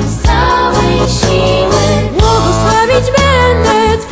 z całej siły. Błogosławić będę Twój